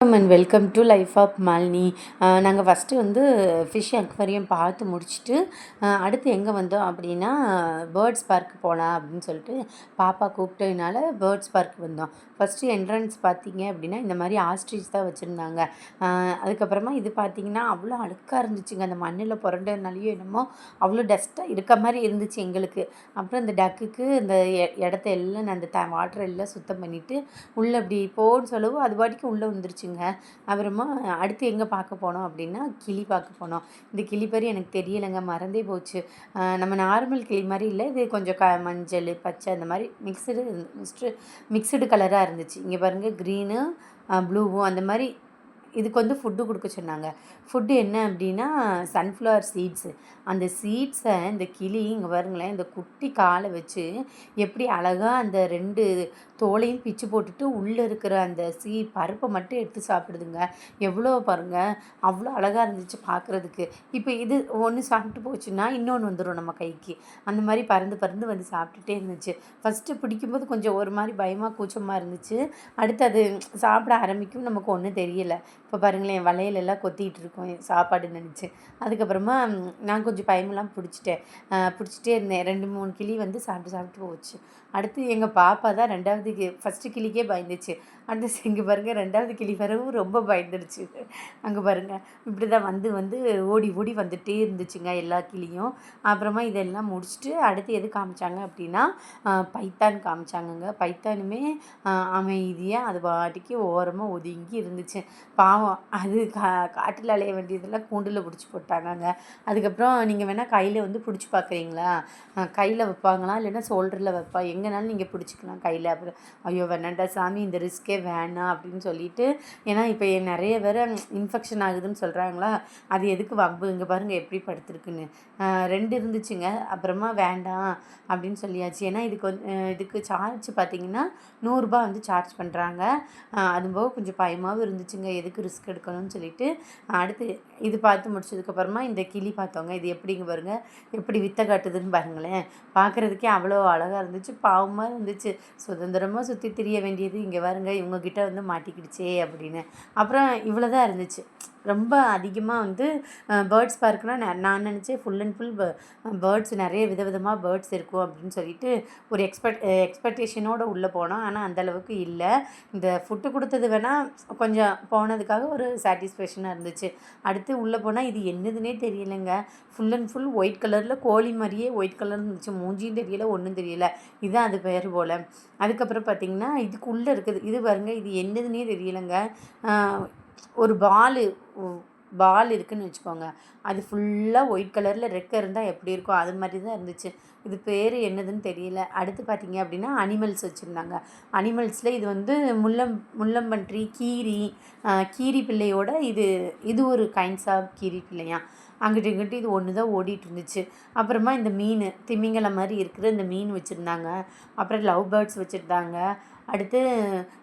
And welcome to life of Malini நாங்கள் first வந்து fish aquarium பார்த்து முடிச்சுட்டு அடுத்து எங்கே வந்தோம் அப்படின்னா பேர்ட்ஸ் பார்க் போகலாம் அப்படின்னு சொல்லிட்டு பாப்பா கூப்பிட்டதுனால பேர்ட்ஸ் பார்க் வந்தோம். ஃபஸ்ட்டு என்ட்ரன்ஸ் பார்த்தீங்க அப்படின்னா இந்த மாதிரி ஆஸ்ட்ரிச் தான் வச்சுருந்தாங்க. அதுக்கப்புறமா இது பார்த்தீங்கன்னா அவ்வளோ அழுக்காக இருந்துச்சுங்க. அந்த மண்ணில் புரண்டதுனாலையோ என்னமோ அவ்வளோ டஸ்ட்டாக இருக்க மாதிரி இருந்துச்சு எங்களுக்கு. அப்புறம் இந்த டக்குக்கு இந்த எ- இடத்த எல்லாம் அந்த த வாட்டர் எல்லாம் சுத்தம் பண்ணிவிட்டு உள்ளே அப்படி போன்னு சொல்லவும். அது பாட்டிக்கு உள்ளே வந்துருச்சுங்க அப்புறமா அடுத்து எங்கே பார்க்க போனோம் அப்படின்னா கிளி பார்க்க போனோம். இந்த கிளி பறி எனக்கு தெரியலைங்க மறந்தே போச்சு. நம்ம நார்மல் கிளி மாதிரி இல்லை. இது கொஞ்சம் க மஞ்சள் பச்சை அந்த மாதிரி மிக்சடு மிக்ஸ்டு மிக்சடு கலராக இருந்துச்சு. இங்கே பாருங்கள் க்ரீனு ப்ளூவும் அந்த மாதிரி இதுக்கு வந்து ஃபுட்டு கொடுக்க சொன்னாங்க. ஃபுட்டு என்ன அப்படின்னா சன்ஃப்ளவர் சீட்ஸு அந்த சீட்ஸை இந்த கிளி இங்கே பாருங்களேன் இந்த குட்டி காலை வச்சு எப்படி அழகாக அந்த ரெண்டு தோலையும் பிச்சு போட்டுட்டு உள்ளே இருக்கிற அந்த சீ பருப்பை மட்டும் எடுத்து சாப்பிடுதுங்க. எவ்வளோ பாருங்கள் அவ்வளோ அழகாக இருந்துச்சு பார்க்குறதுக்கு இப்போ இது ஒன்று சாப்பிட்டு போச்சுன்னா இன்னொன்று வந்துடும் நம்ம கைக்கு. அந்த மாதிரி பறந்து பறந்து வந்து சாப்பிட்டுட்டே இருந்துச்சு. ஃபஸ்ட்டு பிடிக்கும்போது கொஞ்சம் ஒரு மாதிரி பயமாக கூச்சமாக இருந்துச்சு. அடுத்து அது சாப்பிட ஆரம்பிக்கும் நமக்கு ஒன்றும் தெரியலை. இப்போ பாருங்களேன் வளையலெல்லாம் கொத்திட்டு இருக்கோம் சாப்பாடு நினச்சி. அதுக்கப்புறமா நான் கொஞ்சம் பயமெல்லாம் பிடிச்சிட்டேன். பிடிச்சிட்டே இருந்தேன். ரெண்டு மூணு கிளி வந்து சாப்பிட்டு சாப்பிட்டு போச்சு. அடுத்து எங்கள் பாப்பா தான் ரெண்டாவது கி ஃபஸ்ட்டு கிளிக்கே பயந்துச்சு. அடுத்து இங்கே பாருங்கள் ரெண்டாவது கிளி வரவும் ரொம்ப பயந்துடுச்சு. அங்கே பாருங்கள் இப்படி தான் வந்து வந்து ஓடி ஓடி வந்துகிட்டே இருந்துச்சுங்க எல்லா கிளியும். அப்புறமா இதெல்லாம் முடிச்சுட்டு அடுத்து எது காமிச்சாங்க அப்படின்னா பைத்தான் காமிச்சாங்கங்க. பைத்தானுமே அமைதியாக அது பாட்டுக்கு ஓரமாக ஒதுங்கி இருந்துச்சு. பாவம் அது கா காட்டில் அலைய வேண்டியதெல்லாம் கூண்டில் பிடிச்சி போட்டாங்கங்க. அதுக்கப்புறம் நீங்கள் வேணால் கையில் வந்து பிடிச்சி பார்க்குறீங்களா கையில் வைப்பாங்களா? இல்லைன்னா ஷோல்டரில் வைப்பா? எங்கேனாலும் நீங்கள் பிடிச்சிக்கலாம் கையில். அப்புறம் ஐயோ வேணாண்டா சாமி இந்த ரிஸ்கே வேணாம் அப்படின்னு சொல்லிட்டு ஏன்னா இப்போ நிறைய பேர் இன்ஃபெக்ஷன் ஆகுதுன்னு சொல்கிறாங்களா அது எதுக்கு வம்பு? இங்கே பாருங்கள் எப்படி படுத்துருக்குன்னு. ரெண்டு இருந்துச்சுங்க. அப்புறமா வேண்டாம் அப்படின்னு சொல்லியாச்சு. ஏன்னா இதுக்கு வந்து இதுக்கு சார்ஜ் பார்த்தீங்கன்னா நூறுரூபா வந்து சார்ஜ் பண்ணுறாங்க அது போக கொஞ்சம் பயமாகவும் இருந்துச்சுங்க. எதுக்கு ரிஸ்க் எடுக்கணும்னு சொல்லிட்டு அடுத்து இது பார்த்து முடிச்சதுக்கப்புறமா இந்த கிளி பார்த்தோங்க இது எப்படிங்க பாருங்க எப்படி வித்த காட்டுதுன்னு பாருங்களேன். பார்க்குறதுக்கே அவ்வளோ அழகாக இருந்துச்சு. பாவமாக இருந்துச்சு. சுதந்திரமாக சுற்றி திரிய வேண்டியது இங்கே பாருங்க இவங்கக்கிட்ட வந்து மாட்டிக்கிடுச்சே அப்படின்னு. அப்புறம் இவ்வளோ தான் இருந்துச்சு. ரொம்ப அதிகமாக வந்து பேர்ட்ஸ் பார்க்குனால் நான் நினச்சேன் ஃபுல் அண்ட் ஃபுல் பேர்ட்ஸ் நிறைய விதவிதமாக பேர்ட்ஸ் இருக்கும் அப்படின்னு சொல்லிட்டு ஒரு எக்ஸ்பெக்ட் எக்ஸ்பெக்டேஷனோடு உள்ளே போனோம். ஆனால் அந்தளவுக்கு இல்லை. இந்த ஃபுட்டு கொடுத்தது வேணால் கொஞ்சம் போனதுக்காக ஒரு சாட்டிஸ்ஃபேக்ஷனாக இருந்துச்சு. அடுத்து உள்ளே போனால் இது என்னதுன்னே தெரியலைங்க. ஃபுல் அண்ட் ஃபுல் ஒயிட் கலரில் கோழி மாதிரியே ஒயிட் கலர் இருந்துச்சு. மூஞ்சியும் தெரியல ஒன்றும் தெரியல. இதுதான் அது பேர் போல். அதுக்கப்புறம் பார்த்திங்கன்னா இதுக்குள்ளே இருக்குது. இது பாருங்கள் இது என்னதுன்னே தெரியலைங்க. ஒரு பால் பால் இருக்குன்னு வச்சுக்கோங்க. அது ஃபுல்லாக ஒயிட் கலரில் ரெக்கை இருந்தால் எப்படி இருக்கும் அது மாதிரி தான் இருந்துச்சு. இது பேர் என்னதுன்னு தெரியல. அடுத்து பார்த்தீங்க அப்படின்னா அனிமல்ஸ் வச்சுருந்தாங்க. அனிமல்ஸில் இது வந்து முள்ளம் முள்ளம்பன்றி கீரி கீரி பிள்ளையோட இது இது ஒரு கைண்ட்ஸ் ஆஃப் கீரி பிள்ளையா. அங்கிட்டு இங்கிட்டு இது ஒன்று தான் ஓடிட்டு இருந்துச்சு. அப்புறமா இந்த மீன் திமிங்கலம் மாதிரி இருக்கிற இந்த மீன் வச்சுருந்தாங்க. அப்புறம் லவ் பேர்ட்ஸ் வச்சுருந்தாங்க. அடுத்து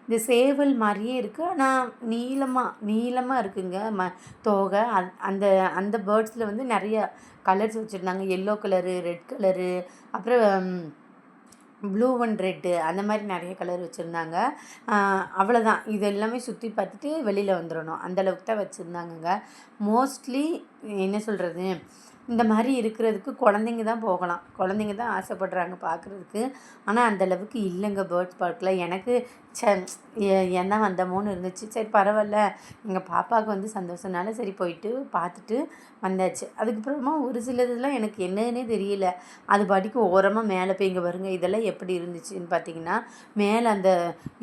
இந்த சேவல் மாதிரியே இருக்குது ஆனால் நீளமாக நீளமாக இருக்குங்க. ம தோகை. அந் அந்த அந்த பேர்ட்ஸில் வந்து நிறைய கலர்ஸ் வச்சுருந்தாங்க. எல்லோ கலரு ரெட் கலரு அப்புறம் ப்ளூ அண்ட் ரெட்டு அந்த மாதிரி நிறைய கலர் வச்சுருந்தாங்க. அவ்வளோதான் இது எல்லாமே சுற்றி பார்த்துட்டு வெளியில் வந்துடணும் அந்தளவுக்கு தான் வச்சுருந்தாங்கங்க. மோஸ்ட்லி என்ன சொல்கிறது இந்த மாதிரி இருக்கிறதுக்கு குழந்தைங்க தான் போகலாம். குழந்தைங்க தான் ஆசைப்படுறாங்க பார்க்குறதுக்கு. ஆனால் அந்த அளவுக்கு இல்லைங்க பேர்ட்ஸ் பார்க்கில் எனக்கு ச என்ன வந்தமோன்னு இருந்துச்சு. சரி பரவாயில்ல. எங்கள் பாப்பாவுக்கு வந்து சந்தோஷம்னால சரி போயிட்டு பார்த்துட்டு வந்தாச்சு. அதுக்கப்புறமா ஒரு சிலதுலாம் எனக்கு என்னன்னே தெரியல. அது பாட்டுக்கு ஓரமாக மேலே போய் இங்கே வருங்க இதெல்லாம் எப்படி இருந்துச்சுன்னு பார்த்தீங்கன்னா மேலே அந்த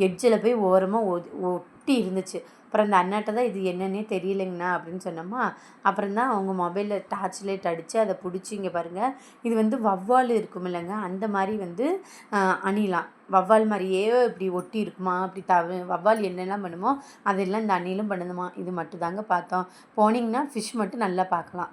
எட்ஜில் போய் ஓரமாக ஒ ஒட்டி இருந்துச்சு. அப்புறம் அந்த அண்ணாட்ட தான் இது என்னன்னே தெரியலைங்கண்ணா அப்படின்னு சொன்னோமா? அப்புறம் தான் அவங்க மொபைலில் டார்ச் லைட் அடித்து அதை பிடிச்சிங்க பாருங்கள் இது வந்து வவ்வால் இருக்கும் இல்லைங்க. அந்த மாதிரி வந்து அணிலாம் வவ்வால் மாதிரியே இப்படி ஒட்டி இருக்குமா? அப்படி தவ வவ்வால் என்னெல்லாம் பண்ணுமோ? அதெல்லாம் இந்த அணிலும் பண்ணுதுமா? இது மட்டும் தாங்க பார்த்தோம். போனீங்கன்னா ஃபிஷ் மட்டும் நல்லா பார்க்கலாம்.